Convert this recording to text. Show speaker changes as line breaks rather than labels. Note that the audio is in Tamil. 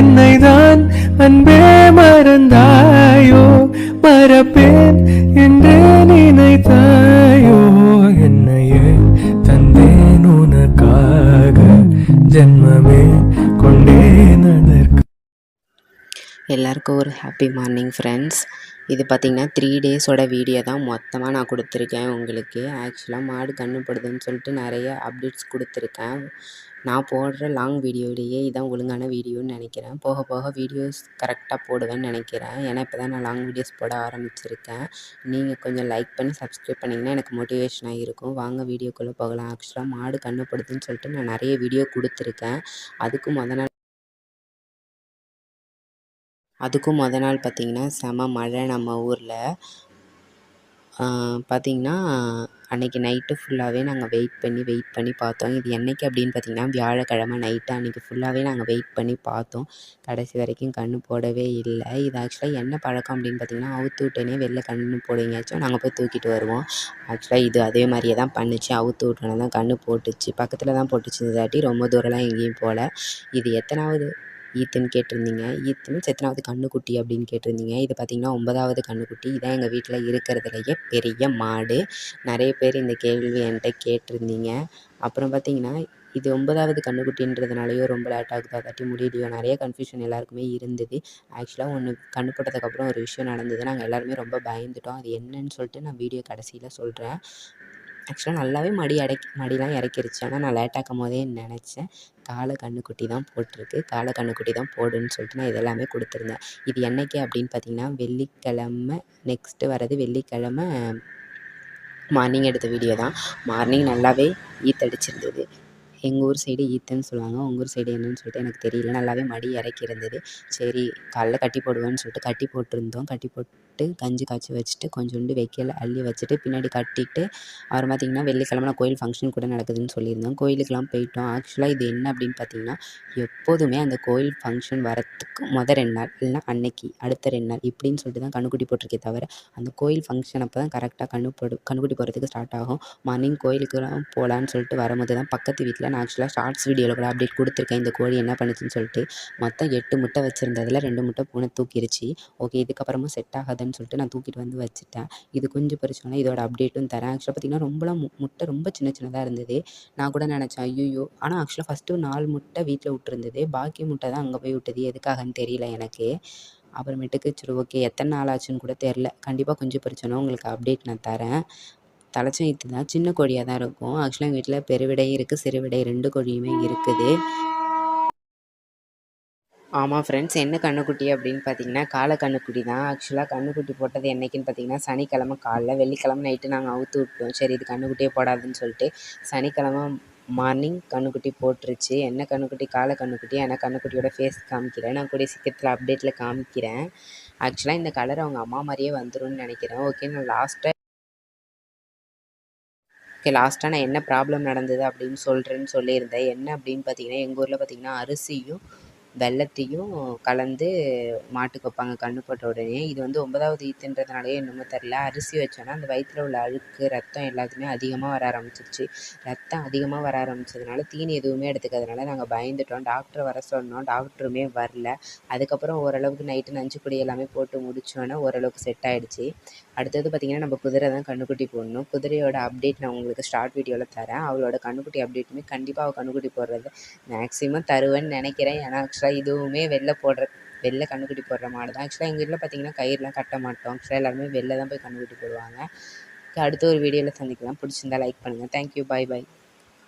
என்னை தான் அன்பே மறந்தாயோ மறப்பேன் என்று நினைத்தாயோ என்னையே தந்தேன் உனக்காக ஜென்மமே கொண்டேன்
எல்லாருக்கும் ஒரு ஹாப்பி மார்னிங் ஃப்ரெண்ட்ஸ் இது பார்த்திங்கன்னா த்ரீ டேஸோட வீடியோ தான் மொத்தமாக நான் கொடுத்துருக்கேன் உங்களுக்கு. ஆக்சுவலாக மாடு கண்ணுப்படுதுன்னு சொல்லிட்டு நிறைய அப்டேட்ஸ் கொடுத்துருக்கேன். நான் போடுற லாங் வீடியோலேயே இதான் ஒழுங்கான வீடியோன்னு நினைக்கிறேன். போக போக வீடியோஸ் கரெக்டாக போடுவேன்னு நினைக்கிறேன். ஏன்னா இப்போ தான் நான் லாங் வீடியோஸ் போட ஆரம்பிச்சிருக்கேன். நீங்கள் கொஞ்சம் லைக் பண்ணி சப்ஸ்கிரைப் பண்ணிங்கன்னா எனக்கு மோட்டிவேஷனாக இருக்கும். வாங்க வீடியோக்குள்ளே போகலாம். ஆக்சுவலாக மாடு கண்ணுப்படுதுன்னு சொல்லிட்டு நான் நிறைய வீடியோ கொடுத்துருக்கேன். அதுக்கு மொதல் நாள் அதுக்கும் மொதல் நாள் பார்த்திங்கன்னா செம மழை நம்ம ஊரில். பார்த்திங்கன்னா அன்றைக்கி நைட்டு ஃபுல்லாகவே நாங்கள் வெயிட் பண்ணி வெயிட் பண்ணி பார்த்தோம். இது என்றைக்கி அப்படின்னு பார்த்திங்கன்னா வியாழக்கிழமை நைட்டு அன்றைக்கி ஃபுல்லாகவே நாங்கள் வெயிட் பண்ணி பார்த்தோம். கடைசி வரைக்கும் கண் போடவே இல்லை. இது ஆக்சுவலாக என்ன பழக்கம் அப்படின்னு பார்த்திங்கன்னா அவுத்து விட்டோன்னே வெளில கண்ணு போடுங்கயாச்சும் நாங்கள் போய் தூக்கிட்டு வருவோம். ஆக்சுவலாக இது அதே மாதிரியே தான் பண்ணுச்சு. அவுத்து விட்டோன்னே தான் கண் போட்டுச்சு. பக்கத்தில் தான் போட்டுச்சு. இதாட்டி ரொம்ப தூரம்லாம் எங்கேயும் போகல இது எத்தனாவது ஈத்துன்னு கேட்டிருந்தீங்க. ஈத்துன்னு செத்தனாவது கண்ணுக்குட்டி கன்றுக்குட்டி அப்படின்னு கேட்டிருந்தீங்க. இது பார்த்திங்கன்னா ஒன்பதாவது கன்றுக்குட்டி இதான் எங்கள் வீட்டில் இருக்கிறதுலையே பெரிய மாடு. நிறைய பேர் இந்த கேள்வி என்கிட்ட கேட்டிருந்தீங்க. அப்புறம் பார்த்திங்கன்னா இது ஒன்பதாவது கண்ணுக்குட்டின்றதுனாலையோ ரொம்ப லேட் ஆகுதா. அதாட்டி முடியலையோ. நிறைய கன்ஃபியூஷன் எல்லாருக்குமே இருந்தது. ஆக்சுவலாக ஒன்று கண்ணு போட்டதுக்கப்புறம் ஒரு விஷயம் நடந்தது. நாங்கள் எல்லாருமே ரொம்ப பயந்துட்டோம். அது என்னன்னு சொல்லிட்டு நான் வீடியோ கடைசியில் சொல்கிறேன் ஆக்சுவலாக நல்லாவே மடி அடக்கி மடிலாம் இறக்கிருச்சு. ஆனால் நான் லேட்டாக்கும் போதே நினச்சேன். காலை கன்றுக்குட்டி தான் போட்டிருக்கு. காலை கன்றுக்குட்டி தான் போடுன்னு சொல்லிட்டு நான் இதெல்லாமே கொடுத்துருந்தேன். இது என்னைக்கு அப்படின்னு பார்த்தீங்கன்னா வெள்ளிக்கிழமை நெக்ஸ்ட்டு வர்றது வெள்ளிக்கிழமை மார்னிங் எடுத்த வீடியோ தான். மார்னிங் நல்லாவே ஈத்தடிச்சிருந்தது எங்கள் ஊர் சைடு ஈத்துன்னு சொல்லுவாங்க. உங்கள் ஊர் சைடு என்னன்னு சொல்லிட்டு எனக்கு தெரியல. நல்லாவே மடி இறக்கி இருந்தது சரி காலைல கட்டி போடுவேன்னு சொல்லிட்டு கட்டி போட்டிருந்தோம். கட்டி போட்டு கஞ்சி காய்ச்சி வச்சுட்டு கொஞ்சோண்டு வைக்கல அள்ளி வச்சுட்டு பின்னாடி கட்டிட்டு அப்புறம் பார்த்திங்கன்னா வெள்ளிக்கிழமை கோயில் ஃபங்க்ஷன் கூட நடக்குதுன்னு சொல்லியிருந்தோம். கோயிலுக்கெலாம் போயிட்டோம். ஆக்சுவலாக இது என்ன அப்படின்னு பார்த்தீங்கன்னா எப்போதுமே அந்த கோயில் ஃபங்க்ஷன் வரத்துக்கு மொதல் ரெண்டு நாள் இல்லைன்னா அன்னைக்கு அடுத்த ரெண்டு நாள் இப்படின்னு சொல்லிட்டு தான் கண்ணுக்குட்டி போட்டிருக்கே தவிர அந்த கோயில் ஃபங்க்ஷன் அப்போ தான் கரெக்டாக கண்ணு போடு கண்ணுக்குட்டி போகிறதுக்கு ஸ்டார்ட் ஆகும். மார்னிங் கோயிலுக்குலாம் போகலான்னு சொல்லிட்டு வரும்போது தான் பக்கத்து வீட்டில் நான் ஆக்சுவலாக ஷார்ட்ஸ் வீடியோவில் கூட அப்டேட் கொடுத்துருக்கேன். இந்த கோழி என்ன பண்ணுச்சுன்னு சொல்லிட்டு மொத்தம் எட்டு முட்டை வச்சுருந்ததில் ரெண்டு முட்டை பூனை தூக்கிருச்சு. ஓகே இதுக்கப்புறமும் செட் ஆகாதுன்னு சொல்லிட்டு நான் தூக்கிட்டு வந்து வச்சுட்டேன். இது கொஞ்சம் பறிச்சோன்னா இதோட அப்டேட்டும் தரேன். ஆக்சுவலாக பார்த்திங்கன்னா ரொம்பலாம் முட்டை ரொம்ப சின்ன சின்னதாக இருந்தது. நான் கூட நினச்சேன் ஐயோ ஆனால் ஆக்சுவலாக ஃபஸ்ட்டு நாலு முட்டை வீட்டில் விட்டுருந்தது. பாக்கி முட்டை தான் அங்கே போய் விட்டது. எதுக்காகன்னு தெரியல எனக்கு. அப்புறமேட்டுக்கு சரி ஓகே எத்தனை நாள் ஆச்சுன்னு கூட தெரில கண்டிப்பாக கொஞ்சம் பறிச்சோன்னா உங்களுக்கு அப்டேட் நான் தரேன். தலைச்சம் ஈத்து தான் சின்ன கோழியாக தான் இருக்கும். ஆக்சுவலாக எங்கள் வீட்டில் பெருவிடையும் இருக்குது சிறுவிடை ரெண்டு கோழியுமே இருக்குது. ஆமாம் ஃப்ரெண்ட்ஸ் என்ன கண்ணுக்குட்டி அப்படின்னு பார்த்தீங்கன்னா காலை கண்ணுக்குட்டி தான். ஆக்சுவலாக கண்ணுக்குட்டி போட்டது என்றைக்குன்னு பார்த்தீங்கன்னா சனிக்கிழமை காலைல. வெள்ளிக்கிழமை நைட்டு நாங்கள் அவுத்து விட்டோம் சரி இது கண்ணுக்குட்டியே போடாதுன்னு சொல்லிட்டு சனிக்கிழமை மார்னிங் கண்ணுக்குட்டி போட்டுருச்சு. என்ன கண்ணுக்குட்டி? காலை கண்ணுக்குட்டி. ஆனால் கண்ணுக்குட்டியோட ஃபேஸ் காமிக்கிறேன். நான் கூடிய சீக்கிரத்தில் அப்டேட்டில் காமிக்கிறேன். ஆக்சுவலாக இந்த கலர் அவங்க அம்மா மாதிரியே வந்துடும் நினைக்கிறேன். ஓகே நான் லாஸ்ட்டாக ஓகே லாஸ்ட்டாக நான் என்ன ப்ராப்ளம் நடந்தது அப்படின்னு சொல்கிறேன்னு சொல்லியிருந்தேன். என்ன அப்படின்னு பார்த்தீங்கன்னா எங்கள் ஊரில் பார்த்தீங்கன்னா அரிசியும் வெல்லத்தையும் கலந்து மாட்டுக்கு வைப்பாங்க கன்று போட்ட உடனே. இது வந்து ஒன்பதாவது ஈத்துன்றதுனாலயோ என்னமோ தெரில அரிசி வச்சோன்னா அந்த வயிற்றில் உள்ள அழுக்கு ரத்தம் எல்லாத்துமே அதிகமாக வர ஆரம்பிச்சிருச்சு. ரத்தம் அதிகமாக வர ஆரம்பிச்சதுனால தீனி எதுவுமே எடுத்துக்காதனால நாங்கள் பயந்துட்டோம். டாக்டரை வர சொன்னோம். டாக்டருமே வரல. அதுக்கப்புறம் ஓரளவுக்கு நைட்டு நஞ்சு குடி எல்லாமே போட்டு முடித்தோன்னே ஓரளவுக்கு செட் ஆகிடுச்சு அடுத்தது பார்த்திங்கன்னா நம்ம குதிரை தான் கன்றுக்குட்டி போடணும். குதிரையோட அப்டேட் நான் உங்களுக்கு ஸ்டார்ட் வீடியோவில் தரேன். அவளோட கன்றுக்குட்டி அப்டேட்டுமே கண்டிப்பாக அவள் கன்றுக்குட்டி போடுறது. மேக்ஸிமம் தருவேன்னு நினைக்கிறேன். ஏன்னா ஆக்சுவலாக இதுவுமே வெளில போடுற வெளில கன்றுக்குட்டி போடுற மாடு தான். ஆக்சுவலாக எங்கள் வீட்டில் பார்த்தீங்கன்னா கயிறுலாம் கட்ட மாட்டோம். ஆக்சுவலாக எல்லாருமே வெளில தான் போய் கன்றுக்குட்டி போடுவாங்க. அடுத்த ஒரு வீடியோவில் சந்திக்கலாம். பிடிச்சிருந்தா லைக் பண்ணுங்கள் தேங்க்யூ பாய் பாய்